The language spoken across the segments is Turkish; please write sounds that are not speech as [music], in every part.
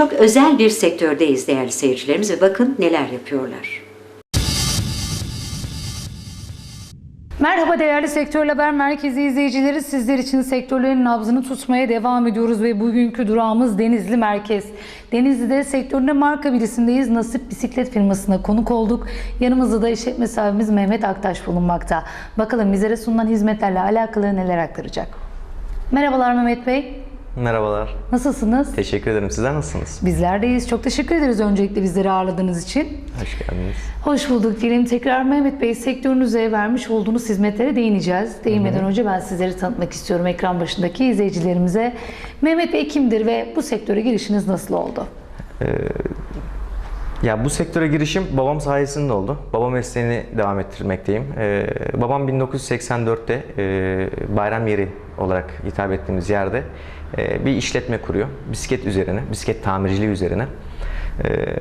Çok özel bir sektördeyiz değerli seyircilerimiz ve bakın neler yapıyorlar. Merhaba değerli Sektör Haber Merkezi izleyicileri. Sizler için sektörlerin nabzını tutmaya devam ediyoruz ve bugünkü durağımız Denizli Merkez. Denizli'de sektöründe marka birisindeyiz. Nasip Bisiklet firmasına konuk olduk. Yanımızda da işletme sahibimiz Mehmet Aktaş bulunmakta. Bakalım bizlere sunulan hizmetlerle alakalı neler aktaracak. Merhabalar Mehmet Bey. Merhabalar. Nasılsınız? Teşekkür ederim. Sizler nasılsınız? Bizler deyiz. Çok teşekkür ederiz öncelikle bizleri ağırladığınız için. Hoş geldiniz. Hoş bulduk diyelim. Tekrar Mehmet Bey sektörünüze vermiş olduğunuz hizmetlere değineceğiz. Değinmeden önce ben sizleri tanıtmak istiyorum ekran başındaki izleyicilerimize. Mehmet Bey kimdir ve bu sektöre girişiniz nasıl oldu? Ya bu sektöre girişim babam sayesinde oldu. Baba mesleğini devam ettirmekteyim. Ee, babam 1984'te e, bayram yeri olarak hitap ettiğimiz yerde bir işletme kuruyor. Bisiklet üzerine, bisiklet tamirciliği üzerine. Ee,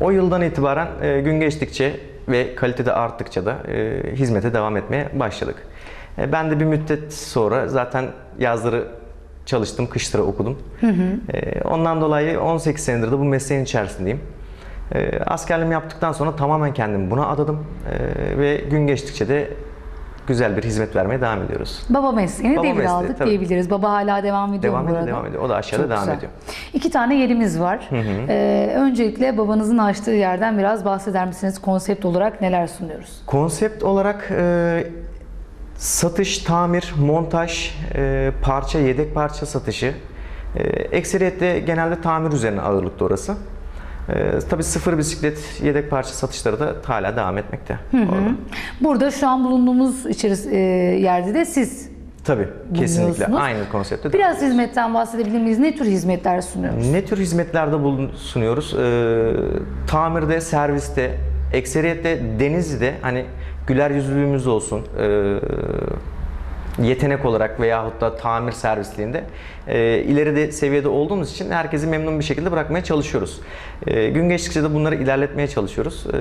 o yıldan itibaren e, gün geçtikçe ve kalitede arttıkça da e, hizmete devam etmeye başladık. E, ben de bir müddet sonra zaten yazları çalıştım, kışları okudum. E, ondan dolayı 18 senedir de bu mesleğin içerisindeyim. Askerliğimi yaptıktan sonra tamamen kendimi buna adadım ve gün geçtikçe de güzel bir hizmet vermeye devam ediyoruz. Baba mesleğini Baba mesleği, devraldık tabii. diyebiliriz. Baba hala devam ediyor Devam ediyor, devam ediyor. O da aşağıda Çok devam güzel. ediyor. İki tane yerimiz var. Ee, öncelikle babanızın açtığı yerden biraz bahseder misiniz? Konsept olarak neler sunuyoruz? Konsept olarak e, satış, tamir, montaj, e, parça, yedek parça satışı. E, ekseriyetle genelde tamir üzerine ağırlıkta orası. E, tabii sıfır bisiklet, yedek parça satışları da hala devam etmekte. Orada. Burada şu an bulunduğumuz içeris- e, yerde de siz Tabii, kesinlikle aynı konsepte. Biraz hizmetten bahsedebilir miyiz? Ne tür hizmetler sunuyoruz? Ne tür hizmetlerde bulun- sunuyoruz? Ee, tamirde, serviste, ekseriyetle Denizli'de hani güler yüzlülüğümüz olsun, ee, yetenek olarak veyahut da tamir servisliğinde e, ileride seviyede olduğumuz için herkesi memnun bir şekilde bırakmaya çalışıyoruz. E, gün geçtikçe de bunları ilerletmeye çalışıyoruz. E,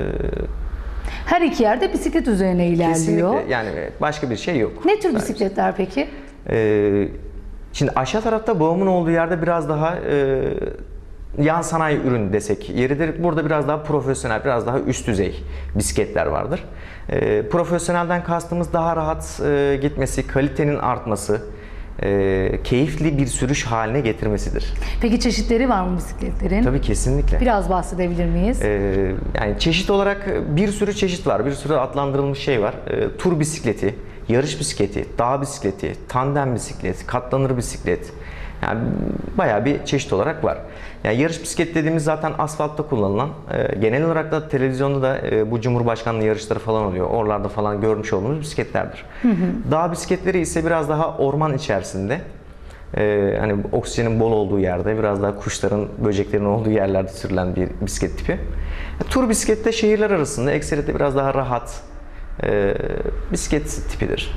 Her iki yerde bisiklet üzerine ilerliyor. kesinlikle yani başka bir şey yok. Ne tür bisikletler peki? Ee, şimdi aşağı tarafta babamın olduğu yerde biraz daha e, yan sanayi ürün desek yeridir. Burada biraz daha profesyonel, biraz daha üst düzey bisikletler vardır. Ee, profesyonelden kastımız daha rahat e, gitmesi, kalitenin artması, e, keyifli bir sürüş haline getirmesidir. Peki çeşitleri var mı bisikletlerin? Tabii kesinlikle. Biraz bahsedebilir miyiz? Ee, yani çeşit olarak bir sürü çeşit var. Bir sürü adlandırılmış şey var. Ee, tur bisikleti, yarış bisikleti, dağ bisikleti, tandem bisiklet, katlanır bisiklet. Yani bayağı bir çeşit olarak var. Yani yarış bisiklet dediğimiz zaten asfaltta kullanılan. e, genel olarak da televizyonda da e, bu Cumhurbaşkanlığı yarışları falan oluyor. Oralarda falan görmüş olduğumuz bisikletlerdir. Dağ bisikletleri ise biraz daha orman içerisinde. Ee, hani oksijenin bol olduğu yerde, biraz daha kuşların, böceklerin olduğu yerlerde sürülen bir bisiklet tipi. E, Tur bisiklette şehirler arasında, ekseriyette biraz daha rahat e, bisiklet tipidir.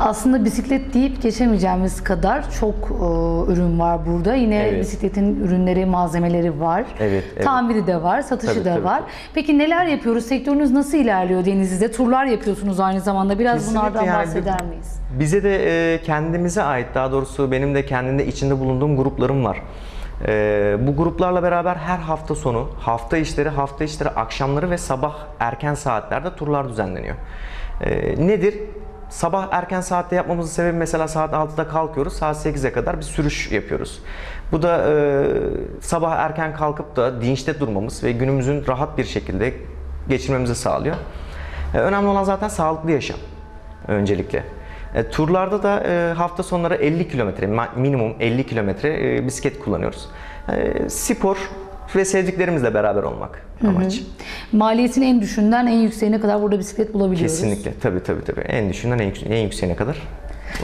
Aslında bisiklet deyip geçemeyeceğimiz kadar çok e, ürün var burada. Yine Evet. bisikletin ürünleri, malzemeleri var. Evet, evet. Tamiri de var, satışı Tabii, da tabii, var. tabii. Peki neler yapıyoruz? Sektörünüz nasıl ilerliyor Denizli'de? Turlar yapıyorsunuz aynı zamanda. Biraz Kesinlikle bunlardan yani bahseder miyiz? Bize de e, kendimize ait, daha doğrusu benim de kendinde içinde bulunduğum gruplarım var. E, bu gruplarla beraber her hafta sonu, hafta işleri, hafta işleri akşamları ve sabah erken saatlerde turlar düzenleniyor. E, nedir? Sabah erken saatte yapmamızın sebebi mesela saat 6'da kalkıyoruz, saat 8'e kadar bir sürüş yapıyoruz. Bu da e, sabah erken kalkıp da dinçte durmamız ve günümüzün rahat bir şekilde geçirmemizi sağlıyor. E, önemli olan zaten sağlıklı yaşam öncelikle. E, turlarda da e, hafta sonları 50 kilometre, minimum 50 kilometre e, bisiklet kullanıyoruz. E, spor ve sevdiklerimizle beraber olmak amaç. Maliyetin en düşünden en yükseğine kadar burada bisiklet bulabiliyoruz. Kesinlikle. Tabii tabii tabii. En düşünden en, yüksek, en yükseğine kadar.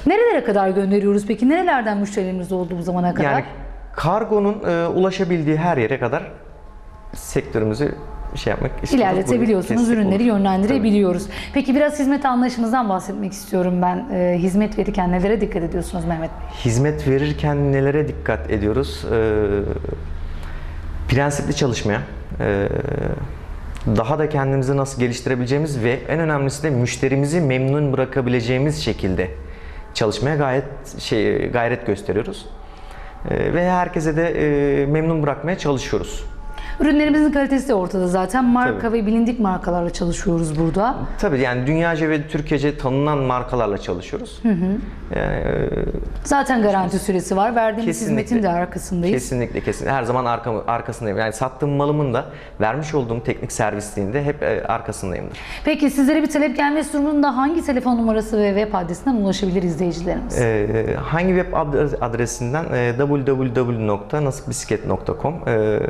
Nerelere kadar gönderiyoruz peki? Nerelerden müşterilerimiz oldu bu zamana kadar? Yani kargonun e, ulaşabildiği her yere kadar sektörümüzü şey yapmak istiyoruz. İlerletebiliyorsunuz, Kesinlikle ürünleri olur. yönlendirebiliyoruz. Peki biraz hizmet anlayışınızdan bahsetmek istiyorum ben. Ee, hizmet verirken nelere dikkat ediyorsunuz Mehmet Bey? Hizmet verirken nelere dikkat ediyoruz? Ee, prensipli çalışmaya, ee, daha da kendimizi nasıl geliştirebileceğimiz ve en önemlisi de müşterimizi memnun bırakabileceğimiz şekilde çalışmaya gayet şey gayret gösteriyoruz. E, ve herkese de e, memnun bırakmaya çalışıyoruz. Ürünlerimizin kalitesi de ortada zaten. Marka Tabii. ve bilindik markalarla çalışıyoruz burada. Tabii yani dünyaca ve Türkiye'ce tanınan markalarla çalışıyoruz. Yani, e, Zaten garanti süresi var. Verdiğimiz hizmetin de arkasındayız. Kesinlikle kesinlikle. Her zaman arka, arkasındayım. Yani sattığım malımın da vermiş olduğum teknik servisliğinde hep e, arkasındayımdır. Peki sizlere bir talep gelmesi durumunda hangi telefon numarası ve web adresinden ulaşabilir izleyicilerimiz? E, hangi web adres- adresinden? E, www.nasipbisiklet.com e,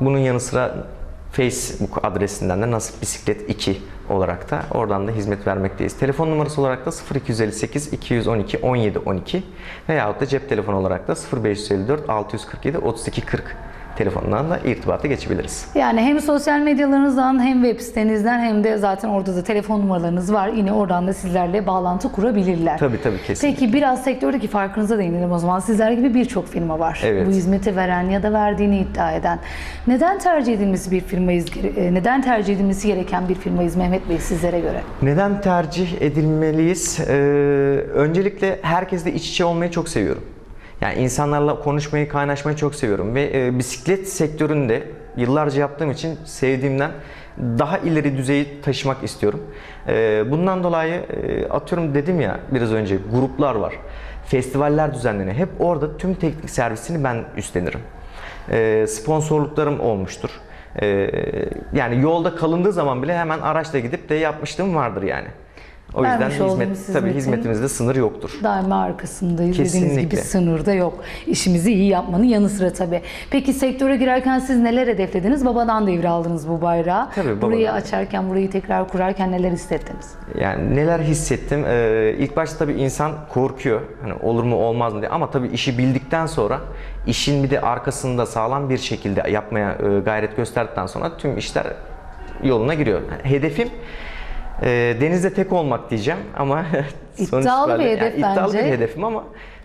Bunun yanı sıra Facebook adresinden de Nasip Bisiklet 2 olarak da oradan da hizmet vermekteyiz. Telefon numarası olarak da 0258 212 17 12 veyahut da cep telefonu olarak da 0554 647 32 40 telefonundan da irtibata geçebiliriz. Yani hem sosyal medyalarınızdan hem web sitenizden hem de zaten orada da telefon numaralarınız var. Yine oradan da sizlerle bağlantı kurabilirler. Tabii tabii kesinlikle. Peki biraz sektördeki farkınıza değinelim o zaman. Sizler gibi birçok firma var. Evet. Bu hizmeti veren ya da verdiğini iddia eden. Neden tercih edilmesi bir firmayız? e, Neden tercih edilmesi gereken bir firmayız Mehmet Bey sizlere göre? Neden tercih edilmeliyiz? Ee, öncelikle herkesle iç içe olmayı çok seviyorum. Yani insanlarla konuşmayı, kaynaşmayı çok seviyorum ve e, bisiklet sektöründe yıllarca yaptığım için sevdiğimden daha ileri düzeyi taşımak istiyorum. Ee, bundan dolayı e, atıyorum dedim ya biraz önce gruplar var. Festivaller düzenleniyor. Hep orada tüm teknik servisini ben üstlenirim. Ee, sponsorluklarım olmuştur. Ee, yani yolda kalındığı zaman bile hemen araçla gidip de yapmışlığım vardır yani. O yüzden Vermiş olduğunuz hizmet, tabii hizmetin- hizmetimizde sınır yoktur. Daima arkasındayız. Dediğiniz gibi Kesinlikle. sınırda yok. İşimizi iyi yapmanın yanı sıra tabii. Peki sektöre girerken siz neler hedeflediniz? Babadan devraldınız bu bayrağı. Tabii, Burayı açarken, burayı tekrar kurarken neler hissettiniz? Yani neler hissettim? Ee, ilk başta tabii insan korkuyor. Hani olur mu olmaz mı diye. Ama tabii işi bildikten sonra işin bir de arkasında sağlam bir şekilde yapmaya e, gayret gösterdikten sonra tüm işler yoluna giriyor. Hedefim e, denizde tek olmak diyeceğim ama [laughs] sonuç İddialı bir hedef iddialı bence. bir hedefim ama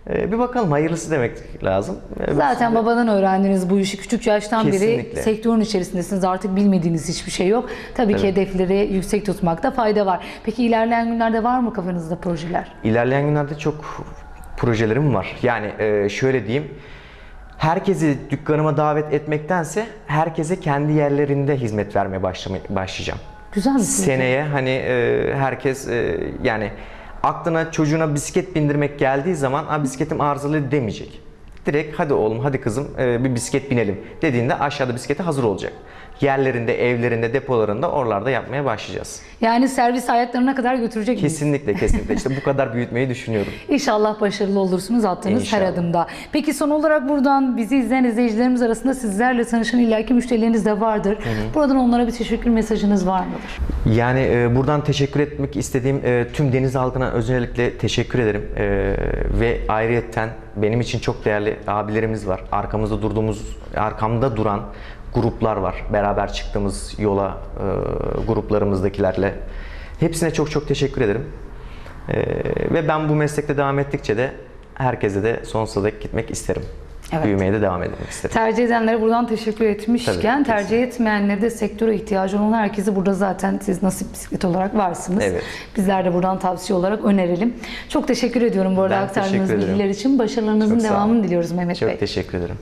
e, bir bakalım hayırlısı demek lazım. E, Zaten babadan öğrendiniz bu işi. Küçük yaştan beri Kesinlikle. sektörün içerisindesiniz. Artık bilmediğiniz hiçbir şey yok. Tabii, ki Tabii. hedefleri yüksek tutmakta fayda var. Peki ilerleyen günlerde var mı kafanızda projeler? İlerleyen günlerde çok projelerim var. Yani e, şöyle diyeyim. Herkesi dükkanıma davet etmektense herkese kendi yerlerinde hizmet vermeye başlayacağım. Güzel bir. Seneye hani e, herkes e, yani aklına çocuğuna bisiklet bindirmek geldiği zaman "Aa, bisikletim arızalı demeyecek. Direkt hadi oğlum hadi kızım e, bir bisiklet binelim dediğinde aşağıda bisikleti hazır olacak. Yerlerinde, evlerinde, depolarında oralarda yapmaya başlayacağız. Yani servis ayaklarına kadar götürecek miyiz? Kesinlikle kesinlikle. İşte bu kadar büyütmeyi düşünüyorum. [laughs] İnşallah başarılı olursunuz attığınız her İnşallah. adımda. Peki son olarak buradan bizi izleyen izleyicilerimiz arasında sizlerle tanışan illaki müşterileriniz de vardır. Buradan onlara bir teşekkür mesajınız var mıdır? Yani e, buradan teşekkür etmek istediğim e, tüm deniz halkına özellikle teşekkür ederim. E, ve ayrıyetten benim için çok değerli abilerimiz var. Arkamızda durduğumuz, arkamda duran gruplar var. Beraber çıktığımız yola e, gruplarımızdakilerle. Hepsine çok çok teşekkür ederim. E, ve ben bu meslekte devam ettikçe de herkese de sonsuza dek gitmek isterim. Evet. Büyümeye de devam etmek isterim. Tercih edenlere buradan teşekkür etmişken Tabii, tercih etmeyenlere de sektöre ihtiyacı olan herkesi burada zaten siz nasip bisiklet olarak varsınız. Evet. Bizler de buradan tavsiye olarak önerelim. Çok teşekkür ediyorum bu arada Ben aktardığınız bilgiler için. Başarılarınızın Çok devamını diliyoruz Mehmet Çok Bey. teşekkür ederim.